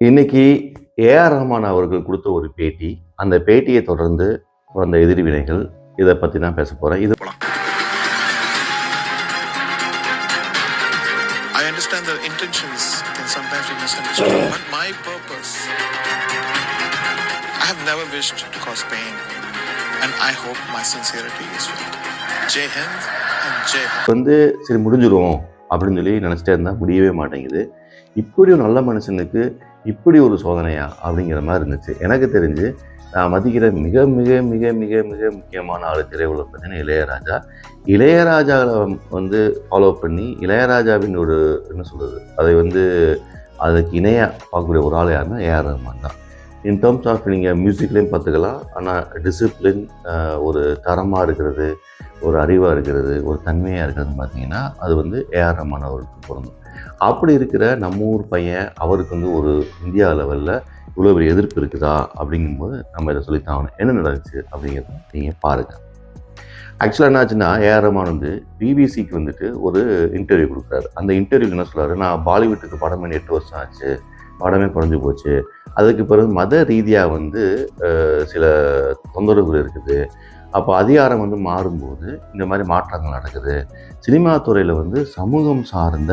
இன்னைக்கு ஏஆர் ரஹ்மான் அவர்கள் கொடுத்த ஒரு பேட்டி அந்த பேட்டியை தொடர்ந்து வந்த எதிர்வினைகள் இதை பற்றி தான் பேச போகிறேன் இது I understand the intentions can sometimes be misunderstood, but my purpose, I have never wished to cause pain, and I hope my sincerity is felt. Jai Hind and Jai Hind. வந்து சரி முடிஞ்சிரும் அப்படின்னு சொல்லி நினச்சிட்டே இருந்தால் முடியவே மாட்டேங்குது இப்படி ஒரு நல்ல மனுஷனுக்கு இப்படி ஒரு சோதனையா அப்படிங்கிற மாதிரி இருந்துச்சு. எனக்கு தெரிஞ்சு நான் மதிக்கிற மிக மிக மிக மிக மிக முக்கியமான ஆள் திரையுலகம் பார்த்தீங்கன்னா இளையராஜா. இளையராஜாவை வந்து ஃபாலோ பண்ணி இளையராஜாவின் ஒரு என்ன சொல்கிறது அதை வந்து அதுக்கு இணையாக பார்க்கக்கூடிய ஒரு ஆள் யாருன்னா ஏஆர் ரஹ்மான் தான். இன் டேர்ம்ஸ் ஆஃப் நீங்கள் மியூசிக்லேயும் பார்த்துக்கலாம். ஆனால் டிசிப்ளின் ஒரு தரமாக இருக்கிறது ஒரு அறிவாக இருக்கிறது ஒரு தன்மையாக இருக்கிறது பார்த்தீங்கன்னா அது வந்து ஏஆர் ரஹ்மான் அவருக்கு பொருந்தும். அப்படி இருக்கிற நம்ம ஊர் பையன் அவருக்கு வந்து ஒரு இந்தியா லெவலில் இவ்வளோ பெரிய எதிர்ப்பு இருக்குதா அப்படிங்கும்போது நம்ம இதை சொல்லித்தாகணும் என்ன நடந்துச்சு அப்படிங்கிறத நீங்கள் பாருங்கள் ஆக்சுவலாக என்னாச்சுன்னா ஏஆர் ரஹ்மான் வந்து பிபிசிக்கு வந்துட்டு ஒரு இன்டர்வியூ கொடுக்குறாரு. அந்த இன்டர்வியூ என்ன சொல்கிறாரு நான் பாலிவுட்டுக்கு படம் பண்ணி எட்டு வருஷம் ஆச்சு படமே குறைஞ்சி போச்சு. அதுக்கு பிறகு மத ரீதியாக வந்து சில தொந்தரவுகள் இருக்குது. அப்போ அதிகாரம் வந்து மாறும்போது இந்த மாதிரி மாற்றங்கள் நடக்குது. சினிமா துறையில் வந்து சமூகம் சார்ந்த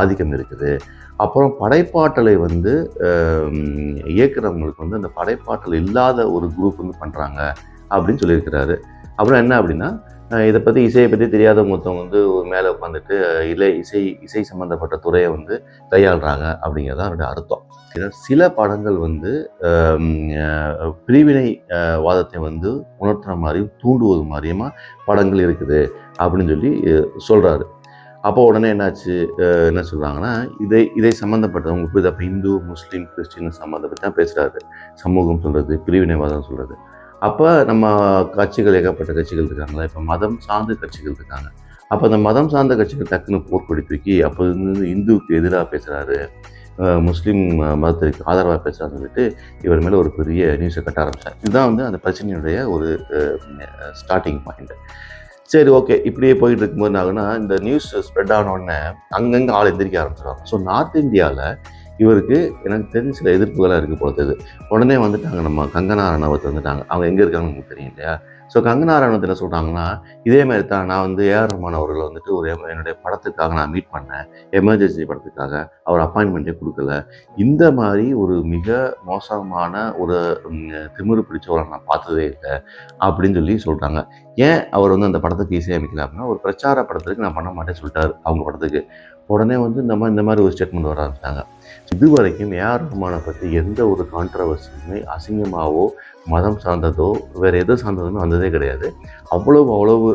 ஆதிக்கம் இருக்குது. அப்புறம் படைப்பாற்றலை வந்து இயக்குறவங்களுக்கு வந்து அந்த படைப்பாற்றல் இல்லாத ஒரு குரூப் வந்து பண்ணுறாங்க அப்படின்னு சொல்லியிருக்கிறாரு. அப்புறம் என்ன அப்படின்னா இதை பற்றி இசையை பற்றி தெரியாத ஒருத்தவங்க வந்து ஒரு மேலே உட்காந்துட்டு இல்லை இலை இசை இசை சம்மந்தப்பட்ட துறையை வந்து கையாளுறாங்க அப்படிங்கிறது அதனுடைய அர்த்தம். ஏன்னா சில படங்கள் வந்து பிரிவினை வாதத்தை வந்து உணர்த்துற மாதிரியும் தூண்டுவது மாதிரியுமா படங்கள் இருக்குது அப்படின்னு சொல்லி சொல்கிறாரு அப்போ உடனே என்னாச்சு? என்ன சொல்கிறாங்கன்னா இதை இதை சம்மந்தப்பட்டவங்க இப்போ அப்போ இந்து முஸ்லீம் கிறிஸ்டின் சம்மந்தப்பட்டு தான் பேசுகிறாரு சமூகம் சொல்கிறது பிரிவினைவாதம் சொல்கிறது அப்போ நம்ம கட்சிகள் ஏகப்பட்ட கட்சிகள் இருக்காங்களா? இப்போ மதம் சார்ந்த கட்சிகள் இருக்காங்க. அப்போ அந்த மதம் சார்ந்த கட்சிகள் டக்குன்னு போர்க்கொடி தூக்கி அப்போ இருந்து இந்துவுக்கு எதிராக பேசுகிறாரு முஸ்லீம் மதத்திற்கு ஆதரவாக பேசுகிறாருன்னு சொல்லிட்டு இவர் மேலே ஒரு பெரிய நியூஸை கட்ட ஆரம்பித்தார் இதுதான் வந்து அந்த பிரச்சனையுடைய ஒரு ஸ்டார்டிங் பாயிண்ட் சரி ஓகே இப்படியே போயிட்டு இருக்கும்போது என்ன ஆகுனா இந்த நியூஸ் ஸ்ப்ரெட் ஆனோடனே அங்கங்கே ஆள் எந்திரிக்க ஆரம்பிச்சிடுவாங்க ஸோ நார்த் இந்தியாவில் இவருக்கு எனக்கு தெரிஞ்ச சில எதிர்ப்புகளாக இருக்குது பொழுது உடனே வந்துட்டாங்க நம்ம கங்கனா ரணவத்தை வந்துட்டாங்க. அவங்க எங்கே இருக்காங்கன்னு உங்களுக்கு தெரியும் இல்லையா? ஸோ கங்கனா ரணவத் என்ன சொல்கிறாங்கன்னா இதே மாதிரி தான் நான் வந்து ஏஆர் ரஹ்மான் அவர்களை வந்துட்டு ஒரு என்னுடைய படத்துக்காக நான் மீட் பண்ணேன். எமர்ஜென்சி படத்துக்காக. அவர் அப்பாயின்மெண்ட்டே கொடுக்கல. இந்த மாதிரி ஒரு மிக மோசமான ஒரு திமிரு பிடிச்சவரை நான் பார்த்ததே இல்லை அப்படின்னு சொல்லி சொல்கிறாங்க ஏன் அவர் வந்து அந்த படத்துக்கு இசையமைக்கல அப்படின்னா ஒரு பிரச்சார படத்துக்கு நான் பண்ண மாட்டேன்னு சொல்லிட்டாரு அவங்க படத்துக்கு. உடனே வந்து இந்த மாதிரி இந்த மாதிரி ஒரு ஸ்டேட்மெண்ட் வர ஆரம்பிச்சாங்க இது வரைக்கும் ஏஆர் ரஹ்மானை பற்றி எந்த ஒரு கான்ட்ரவர்சியுமே அசிங்கமாகவோ மதம் சார்ந்ததோ வேறு எது சார்ந்ததுமே வந்ததே கிடையாது. அவ்வளவு அவ்வளவு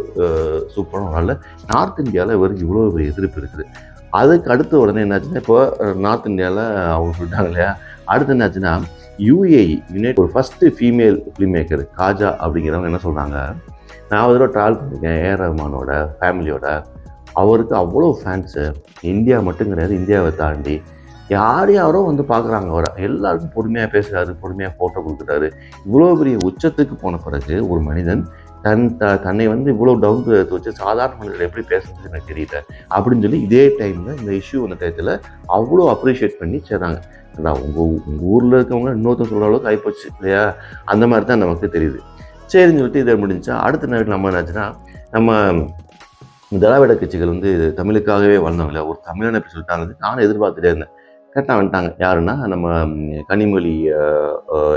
சூப்பரான நார்த் இந்தியாவில் இவருக்கு இவ்வளோ பெரிய எதிர்ப்பு இருக்குது. அதுக்கு அடுத்த உடனே என்னாச்சுன்னா இப்போ நார்த் இந்தியாவில் அவங்க சொல்லிட்டாங்க இல்லையா? அடுத்து என்னாச்சுன்னா யூஏஇ யுனைட் ஒரு first female film maker Khaja அப்படிங்கிறவங்க என்ன சொல்கிறாங்க நான் ஒரு தடவை ட்ராவல் பண்ணியிருக்கேன் ஏஆர் ரஹ்மானோட ஃபேமிலியோட அவருக்கு அவ்வளோ ஃபேன்ஸு இந்தியா மட்டும் கிடையாது இந்தியாவை தாண்டி யார் யாரோ வந்து பார்க்குறாங்க அவரை. எல்லாருக்கும் பொறுமையாக பேசுகிறாரு பொறுமையாக ஃபோட்டோ கொடுக்குறாரு. இவ்வளோ பெரிய உச்சத்துக்கு போன பிறகு ஒரு மனிதன் தன் த தன்னை வந்து இவ்வளோ டவுன் டு வச்சு சாதாரண மனிதர்கள் எப்படி பேசுறது எனக்கு தெரியல. அப்படின்னு சொல்லி இதே டைமில் இந்த இஷ்யூ வந்த டயத்தில் அவ்வளோ அப்ரிஷியேட் பண்ணி செய்கிறாங்க அதான் உங்கள் உங்கள் ஊரில் இருக்கவங்க இன்னொருத்தர் சொல்கிற அளவுக்கு ஆகிப்போச்சு இல்லையா? அந்த மாதிரி தான் நமக்கு தெரியுது. சரின்னு சொல்லிட்டு இதை முடிஞ்சா அடுத்த நாள் நம்ம என்னாச்சுன்னா நம்ம திராவிட கட்சிகள் வந்து தமிழுக்காகவே வளர்ந்தவங்களே இல்லையா ஒரு தமிழனை எப்படி சொல்லிட்டாங்க நானும் எதிர்பார்த்துட்டே இருந்தேன். கரெக்டாக வந்துட்டாங்க. யாருன்னா நம்ம கனிமொழி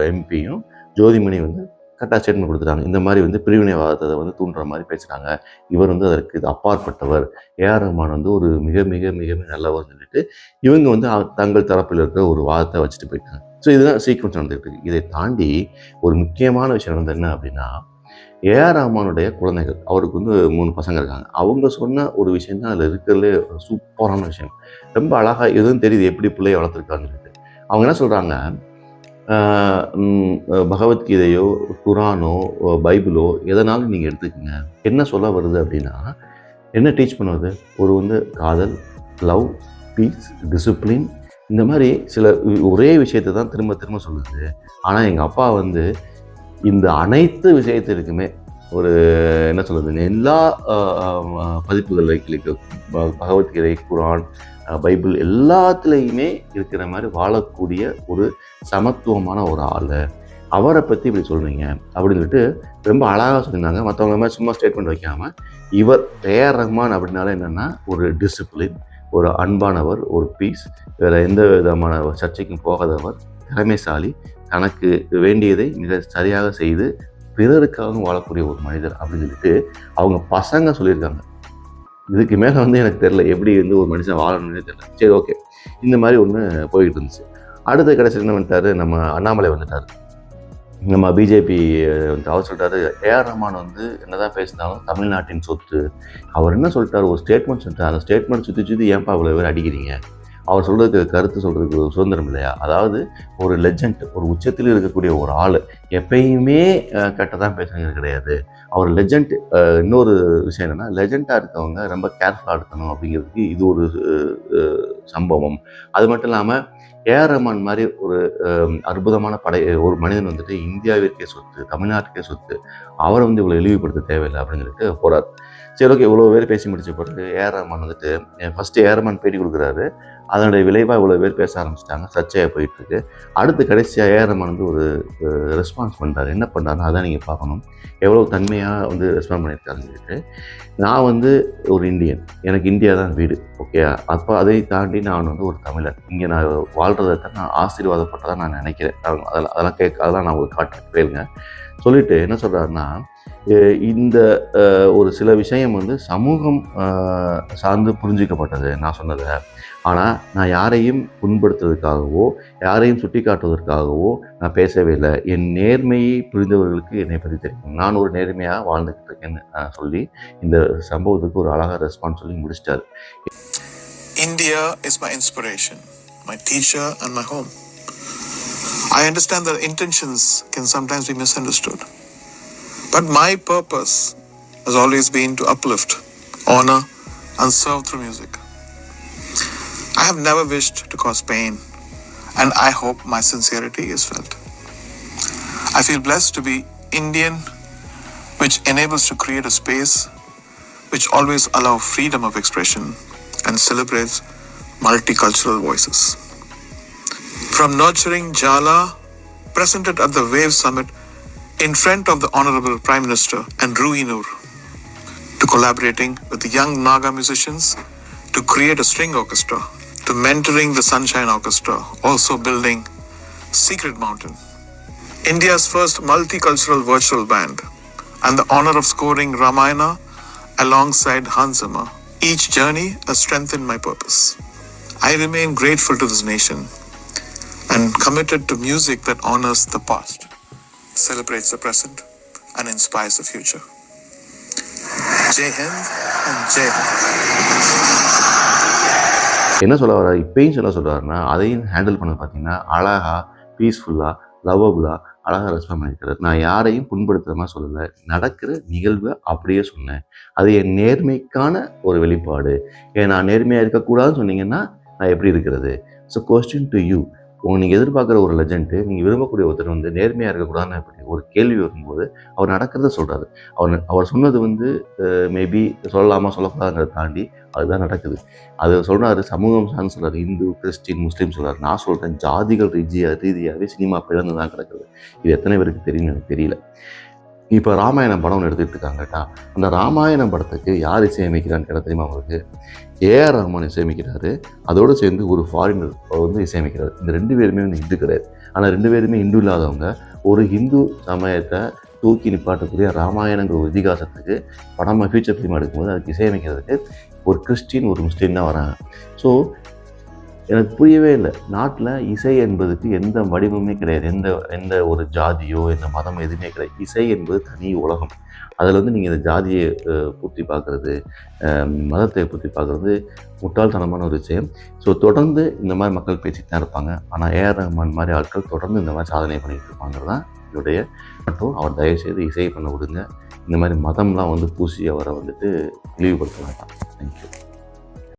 எம்பியும் ஜோதிமணி வந்து கரெக்டாக ஸ்டேட்மெண்ட் கொடுத்துட்டாங்க. இந்த மாதிரி வந்து பிரிவினைவாதத்தை வந்து தூண்டுற மாதிரி பேசுகிறாங்க இவர் வந்து அதற்கு இது அப்பாற்பட்டவர் ஏஆர் ரஹ்மான் வந்து ஒரு மிக மிக மிக மிக நல்லவர் சொல்லிட்டு இவங்க வந்து தங்கள் தரப்பில் இருக்கிற ஒரு வாதத்தை வச்சுட்டு போயிட்டாங்க. ஸோ இதுதான் சீக்வன்ஸ் நடந்துகிட்டு இருக்கு. இதை தாண்டி ஒரு முக்கியமான விஷயம் நடந்தது என்ன அப்படின்னா ஏஆர் ரஹ்மானுடைய குழந்தைகள். அவருக்கு வந்து மூணு பசங்க இருக்காங்க. அவங்க சொன்ன ஒரு விஷயம் தான் அதில் இருக்கிறதுலே சூப்பரான விஷயம். ரொம்ப அழகாக எதுவும் தெரியுது எப்படி பிள்ளைய வளர்த்துருக்கான்னு சொல்லிட்டு. அவங்க என்ன சொல்கிறாங்க பகவத்கீதையோ குரானோ பைபிளோ எதனாலும் நீங்கள் எடுத்துக்கங்க. என்ன சொல்ல வருது அப்படின்னா என்ன டீச் பண்ணுவது? ஒரு வந்து காதல் லவ் பீஸ் டிசிப்ளின் இந்த மாதிரி சில ஒரே விஷயத்தை தான் திரும்ப திரும்ப சொல்லுது. ஆனால் எங்கள் அப்பா வந்து இந்த அனைத்து விஷயத்திற்குமே ஒரு என்ன சொல்கிறது எல்லா பதிப்புகள் பகவத்கீதை குரான் பைபிள் எல்லாத்துலேயுமே இருக்கிற மாதிரி வாழக்கூடிய ஒரு சமத்துவமான ஒரு ஆள். அவரை பற்றி இப்படி சொல்கிறீங்க அப்படின்னு சொல்லிட்டு ரொம்ப அழகாக சொல்லியிருந்தாங்க. மற்றவங்க மாதிரி சும்மா ஸ்டேட்மெண்ட் வைக்காமல் இவர் ஏஆர் ரஹ்மான் அப்படின்னால என்னென்னா ஒரு டிசிப்ளின் ஒரு அன்பானவர் ஒரு பீஸ் வேறு எந்த விதமான சர்ச்சைக்கும் போகாதவர். திறமைசாலி தனக்கு வேண்டியதை மிக சரியாக செய்து பிறருக்காகவும் வாழக்கூடிய ஒரு மனிதர் அப்படின்னு சொல்லிட்டு அவங்க பசங்க சொல்லியிருக்காங்க. இதுக்கு மேலே வந்து எனக்கு தெரில எப்படி வந்து ஒரு மனுஷன் வாழணும்னே தெரில சரி ஓகே இந்த மாதிரி ஒன்று போய்கிட்டு இருந்துச்சு. அடுத்த கடைசியில் என்ன பண்ணிட்டாரு? நம்ம அண்ணாமலை வந்துட்டார். நம்ம பிஜேபி அவர் சொல்லிட்டாரு ஏஆர் ரஹ்மான் வந்து என்னதான் பேசினாலும் தமிழ்நாட்டின் சொத்து. அவர் என்ன சொல்லிட்டார்? ஒரு ஸ்டேட்மெண்ட் சொல்லிட்டாரு. அந்த ஸ்டேட்மெண்ட் சுற்றி சுற்றி ஏன்பா இவ்வளோ பேர் அடிக்கிறீங்க? அவர் சொல்கிறதுக்கு கருத்து சொல்கிறதுக்கு ஒரு சுதந்திரம் இல்லையா? அதாவது ஒரு லெஜண்ட் ஒரு உச்சத்தில் இருக்கக்கூடிய ஒரு ஆள் எப்பயுமே கெட்டதான் பேசுகிறது கிடையாது. அவர் லெஜண்ட் இன்னொரு விஷயம் என்னென்னா லெஜண்டாக இருக்கவங்க ரொம்ப கேர்ஃபுல்லாக இருக்கணும் அப்படிங்கிறதுக்கு இது ஒரு சம்பவம். அது மட்டும் இல்லாமல் ஏஆர் ரஹ்மான் மாதிரி ஒரு அற்புதமான படை ஒரு மனிதன் வந்துட்டு இந்தியாவிற்கே சொத்து தமிழ்நாட்டுக்கே சொத்து அவரை வந்து இவ்வளோ இழிவுபடுத்த தேவையில்லை அப்படின்னு சொல்லிட்டு போகிறார் சரி ஓகே இவ்வளோ பேர் பேசி முடிச்ச பிறகு ஏஆர் ரஹ்மான் வந்துட்டு ஃபஸ்ட்டு ஏஆர் ரஹ்மான் பேட்டி கொடுக்குறாரு. அதனுடைய விளைவாக இவ்வளோ பேர் பேச ஆரம்பிச்சிட்டாங்க. சர்ச்சையாக போயிட்டுருக்கு. அடுத்து கடைசியாக ஏஆர் ரஹ்மான் வந்து ஒரு ரெஸ்பான்ஸ் பண்ணுறாரு என்ன பண்ணுறாருன்னா அதான் நீங்கள் பார்க்கணும். எவ்வளோ தன்மையாக வந்து ரெஸ்பாண்ட் பண்ணியிருக்காருன்னு சொல்லிட்டு நான் வந்து ஒரு இந்தியன். எனக்கு இந்தியா தான் வீடு ஓகே அப்போ அதை தாண்டி நான் வந்து ஒரு தமிழன் இங்கே நான் வாழ்கிறத நான் ஆசீர்வாதப்பட்டதாக நான் நினைக்கிறேன். அதெல்லாம் அதெல்லாம் கேட்க அதெல்லாம் நான் உங்களுக்கு காட்டு கேளுங்க. சொல்லிட்டு என்ன சொல்கிறாருன்னா இந்த ஒரு சில விஷயம் வந்து சமூகம் சார்ந்து புரிஞ்சிக்கப்பட்டது நான் சொன்னதை. ஆனால் நான் யாரையும் புண்படுத்துவதற்காகவோ யாரையும் சுட்டி காட்டுவதற்காகவோ நான் பேசவே இல்லை. என் நேர்மையை புரிந்தவர்களுக்கு என்னை பற்றி தெரியும். நான் ஒரு நேர்மையாக வாழ்ந்துக்கிட்டு இருக்கேன்னு சொல்லி இந்த சம்பவத்துக்கு ஒரு அழகாக ரெஸ்பான்ஸ் சொல்லி முடிச்சிட்டாரு. India is my inspiration my teacher, and my I understand understand intentions can sometimes be misunderstood But my purpose has always been to uplift, honor, and serve through music. I have never wished to cause pain, and I hope my sincerity is felt. I feel blessed to be Indian, which enables to create a space which always allow freedom of expression and celebrates multicultural voices. From nurturing Jala, presented at the Wave Summit in front of the Honorable Prime Minister and Rui Ruinur, to collaborating with the young Naga musicians to create a string orchestra, to mentoring the Sunshine Orchestra, also building Secret Mountain, India's first multicultural virtual band, and the honor of scoring Ramayana alongside Hans Zimmer. Each journey has strengthened my purpose. I remain grateful to this nation and committed to music that honors the past, celebrates the present, and inspires the future. Jai Hind and Jai என்ன சொல்ல வர்றாரு? இப்பயும் சொல்ல சொல்கிறாருன்னா அதையும் handle பண்ண பார்த்தீங்கன்னா அழகாக பீஸ்ஃபுல்லாக லவ்வபுளாக அழகாக ரெஸ்பாண்ட் பண்ணியிருக்கிறார் நான் யாரையும் புண்படுத்துகிற மாதிரி சொல்லலை. நடக்கிற நிகழ்வை அப்படியே சொன்னேன். அது என் நேர்மைக்கான ஒரு வெளிப்பாடு. ஏன் நான் நேர்மையாக இருக்கக்கூடாதுன்னு சொன்னீங்கன்னா நான் எப்படி இருக்கிறது? ஸோ கொஸ்டின் டு யூ உங்கள் நீங்கள் எதிர்பார்க்குற ஒரு லெஜண்ட்டு நீங்கள் விரும்பக்கூடிய ஒருத்தர் வந்து நேர்மையாக இருக்கக்கூடாதுன்னு அப்படி ஒரு கேள்வி வரும்போது அவர் நடக்கிறத சொல்கிறாரு அவர் அவர் சொன்னது வந்து மேபி சொல்லலாமா சொல்லக்கூடாதுங்கிறத தாண்டி அதுதான் நடக்குது. அது சொல்றாரு சமூகம் சார்ந்து சொல்கிறார் இந்து கிறிஸ்டின் முஸ்லீம் சொல்கிறார் நான் சொல்கிறேன் ஜாதிகள் ரீதியாக ரீதியாகவே சினிமா பிளந்து தான் கிடக்குது. இது எத்தனை பேருக்கு தெரியும்னு எனக்கு தெரியல. இப்போ ராமாயணம் படம் ஒன்று எடுத்துக்கிட்டு இருக்காங்கட்டா அந்த ராமாயணம் படத்துக்கு யார் இசையமைக்கிறான்னு கேட்ட தெரியுமா அவங்களுக்கு ஏஆர் ரஹ்மான் இசையமைக்கிறாரு. அதோடு சேர்ந்து ஒரு ஃபாரினர் வந்து இசையமைக்கிறார். இந்த ரெண்டு பேருமே வந்து இந்து கிடையாது. ஆனால் ரெண்டு பேருமே இந்து இல்லாதவங்க ஒரு ஹிந்து சமயத்தை தூக்கி நிப்பாட்டக்கூடிய ராமாயணங்கிற ஒரு இதிகாசத்துக்கு படமாக ஃபியூச்சர் ஃபிலிம் எடுக்கும்போது அதுக்கு இசையமைக்கிறதுக்கு ஒரு கிறிஸ்டின் ஒரு முஸ்லீம் தான் வராங்க. ஸோ எனக்கு புரியவே இல்லை. நாட்டில் இசை என்பதுக்கு எந்த வடிவமே கிடையாது. எந்த எந்த ஒரு ஜாதியோ எந்த மதம் எதுவுமே கிடையாது. இசை என்பது தனி உலகம். அதில் வந்து நீங்கள் இந்த ஜாதியை பூர்த்தி பார்க்குறது மதத்தை பூர்த்தி பார்க்குறது முட்டாள்தனமான ஒரு விஷயம். ஸோ தொடர்ந்து இந்த மாதிரி மக்கள் பேசிட்டு தான் இருப்பாங்க. ஆனால் ஏஆர் ரஹ்மான் மாதிரி ஆட்கள் தொடர்ந்து இந்த மாதிரி சாதனை பண்ணிகிட்டு இருப்பாங்கிறது தான் என்னுடைய மட்டும் அவர் தயவுசெய்து இசை பண்ண விடுங்க. இந்த மாதிரி மதம்லாம் வந்து பூசி அவரை வந்துட்டு இழிவுபடுத்த வேண்டாம் தேங்க்யூ